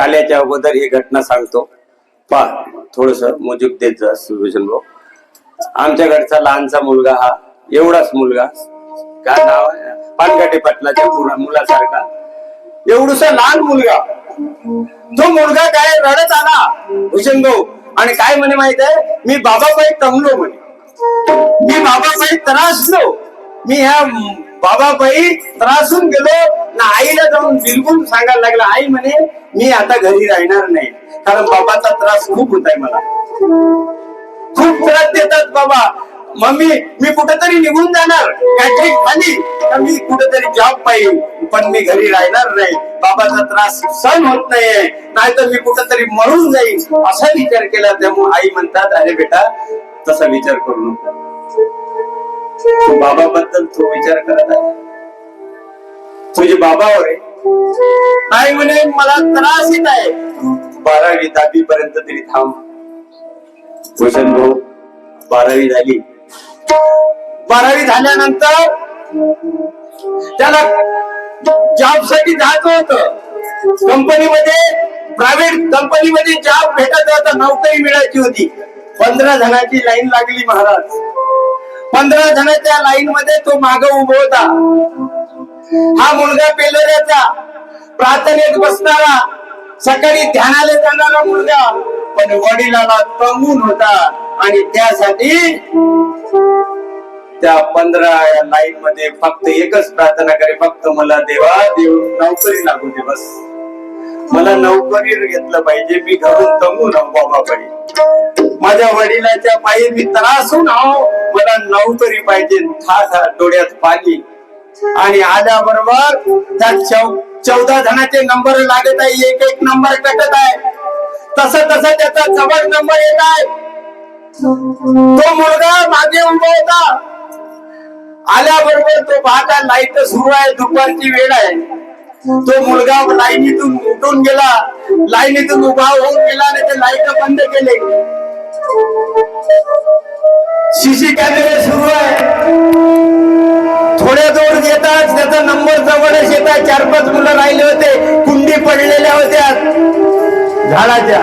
काल्याच्या अगोदर ही घटना सांगतो. पा थोडस मोजूक देत जा भाऊ. आमच्या घरचा लहानचा मुलगा हा एवढाच मुलगा. काय नाव पानगाटे पाटलाच्या मुलासारखा. एवढूसा लहान मुलगा. तो मुलगा काय रडत आला भूषण भाऊ. आणि काय म्हणे माहीत आहे? मी बाबाबाई तमलो म्हणे. मी बाबाबाई त्रासलो. मी ह्या बाबाबाई त्रासून गेलो. ना आईला जाऊन बिलकुल सांगायला लागला आई म्हणे मी आता घरी राहणार नाही. कारण बाबाचा त्रास खूप होत आहे मला. खूप त्रास देतात बाबा. मम्मी मी कुठेतरी निघून जाणार. कॅटरिंग खाली. तर मी कुठेतरी जॉब पाहिजे. पण मी घरी राहणार नाही. बाबाचा त्रास सहन होत नाहीये. नाहीतर मी कुठेतरी मरून जाईल असा विचार केला. त्यामुळे आई म्हणतात अरे बेटा तसा विचार करू नको. बाबाबद्दल तू विचार करत आहे. तुझे बाबावर आहे नाही म्हणे मला त्रास येत आहे. बारावी दहावी पर्यंत तरी थांब. भूषण भाऊ बारावी झाली. बारावी झाल्यानंतर त्याला जॉबसाठी जायचं होतं. कंपनीमध्ये प्रायव्हेट कंपनीमध्ये जॉब भेटत होता नोकरी मिळायची होती. पंधरा जणांची लाईन लागली महाराज. पंधरा जणांच्या लाईन मध्ये तो माग उभा होता हा मुलगा पेलोऱ्याचा प्रार्थनेत बसणारा सकाळी ध्यानाला जाणारा मुलगा पण वडिलाला तंगून होता आणि त्यासाठी त्या पंधरा लाईन मध्ये फक्त एकच प्रार्थना करे फक्त मला देवा देव नोकरी लागू दे बस. मला नोकरी घेतलं पाहिजे मी घरून तंगून आहो बाबा पाहिजे माझ्या वडिलाच्या पायी मी त्रासून आहो. मला नोकरी पाहिजे था डोळ्यात पाणी. आणि आल्याबरोबर त्या चौदा जणांचे नंबर लागत आहे एक एक नंबर कटत आहे. तस तस त्याचा जवळ नंबर येत आहे. तो मुलगा मागे उभा होता. आल्याबरोबर तो पाहता लाइट सुरू आहे दुपारची वेळ आहे. तो मुलगा लाईनीतून उठून गेला. लाईनीतून उभा होऊन गेला आणि ते लाइट बंद केले. सीसी कॅमेरे सुरू आहे. थोड्या दूर येताच त्याचा नंबर जवळच येतात. चार पाच मुलं राहिले होते कुंडी पडलेल्या होत्या. झाडाच्या.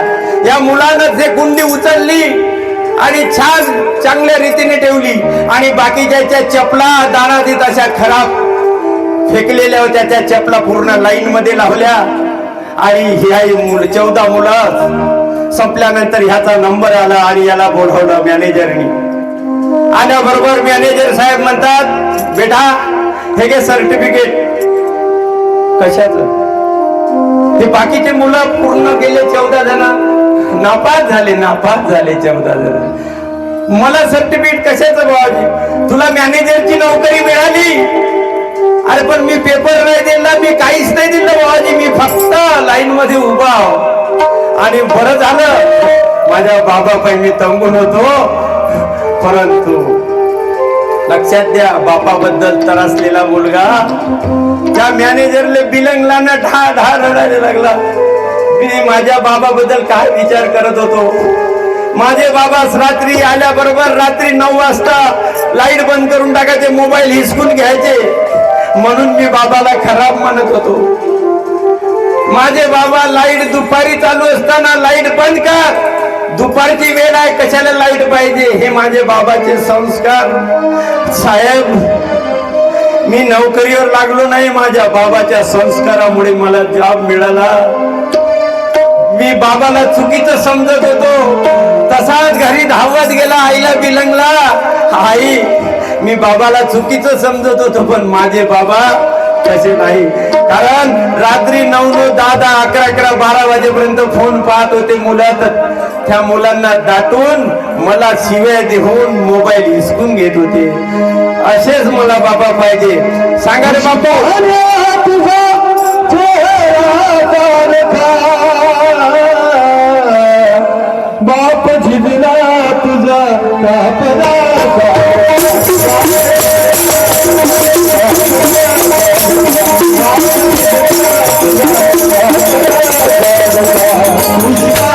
या मुलानं ते कुंडी उचलली आणि छान चांगल्या रीतीने ठेवली आणि बाकीच्या चपला दारातीत अशा खराब फेकलेल्या होत्या त्या चपला पूर्ण लाईन मध्ये लावल्या आणि ह्या मुलं चौदा मुलं. संपल्यानंतर ह्याचा नंबर आला आणि याला बोलवलं मॅनेजरनी. आल्याबरोबर मॅनेजर साहेब म्हणतात बेटा हे घे सर्टिफिकेट. कशाच? ते बाकीचे मुलं पूर्ण गेले चौदा जण. नापास झाले नापास झाले चौदा जण. मला सर्टिफिकेट कशाचं बाबाजी तुला मॅनेजरची नोकरी मिळाली? अरे पण मी पेपर नाही दिला मी काहीच नाही दिलं बाबाजी मी फक्त लाईन मध्ये उभा आहो. आणि बरं झालं. माझ्या बाबा मी तंगून होतो. परंतु लक्षात द्या बापाबद्दल त्रासलेला मुलगा त्या मॅनेजरले बिलंगला ना ढा ढा रडायला लागला. मी माझ्या बाबाबद्दल काय विचार करत होतो? माझे बाबा रात्री आल्याबरोबर रात्री नऊ वाजता लाइट बंद करून टाकायचे मोबाईल हिसकून घ्यायचे. म्हणून मी बाबाला खराब म्हणत होतो. माझे बाबा लाइट दुपारी चालू असताना लाइट बंद कर दुपारची वेळ आहे कशाला लाइट पाहिजे? हे माझे बाबाचे संस्कार. साहेब मी नोकरीवर लागलो नाही माझ्या बाबाच्या संस्कारामुळे मला जॉब मिळाला. मी बाबाला चुकीचं समजत होतो. तसाच घरी धावत गेला आईला बिलंगला आई मी बाबाला चुकीचं समजत होतो पण माझे बाबा तसे नाही. कारण रात्री नऊ नऊ दहा दहा अकरा अकरा बारा वाजेपर्यंत फोन पाहत होते मुलात. त्या मुलांना दाटून मला शिव्या देऊन मोबाईल हिसकून घेत होते. असेच मला बाबा पाहिजे. सांगा रे बापू. बाप तुझा Música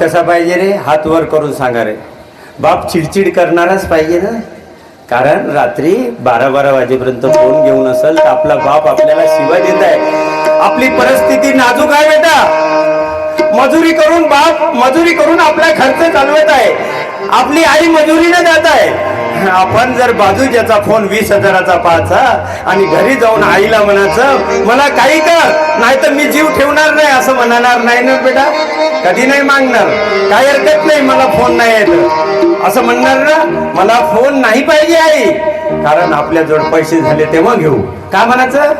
कसा पाहिजे रे? हात वर करून सांगा रे. बाप चिडचिड करणाराच पाहिजे ना. कारण रात्री बारा बारा वाजेपर्यंत फोन घेऊन असेल तर आपला बाप आपल्याला शिवा देत आहे. आपली परिस्थिती नाजूक आहे बेटा. मजुरी करून बाप मजुरी करून आपला खर्च चालवत आहे. आपली आई मजुरीने जात आहे. आपण जर बाजूच्याचा फोन वीस हजाराचा पाहायचा आणि घरी जाऊन आईला म्हणायचं मला काही कर नाही तर मी जीव ठेवणार नाही असं म्हणणार नाही ना बेटा? कधी नाही मागणार. काही हरकत नाही मला फोन नाही येत. असं म्हणणार ना मला फोन नाही पाहिजे आई. कारण आपल्याजवळ पैसे झाले तेव्हा घेऊ. का म्हणायचं?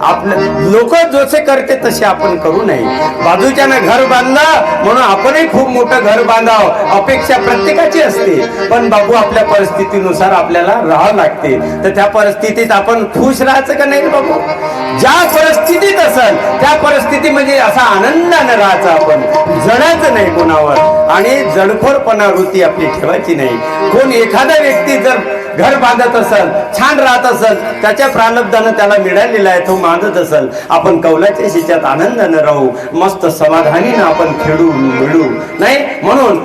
आपलं लोक जसे करते तसे आपण करू नये. बाजूच्यानं घर बांधलं म्हणून आपणही खूप मोठं घर बांधावं अपेक्षा प्रत्येकाची असते. पण बाबू आपल्या परिस्थितीनुसार आपल्याला राहावं लागते. तर त्या परिस्थितीत आपण खुश राहायचं का नाही बाबू ज्या परिस्थितीत असेल त्या परिस्थिती म्हणजे असा आनंदानं राहायचं आपण. जडायचं नाही कोणावर. आणि जडखोरपणा वृत्ती आपली ठेवायची नाही. कोण एखादा व्यक्ती जर घर बांधत असेल छान राहत असेल त्याच्या प्रालब्धानं त्याला मिळालेला आहे तो मानत असेल. आपण कौलाच्या शिच्यात आनंदानं राहू मस्त समाधानीनं आपण खेळू मिळू. नाही? म्हणून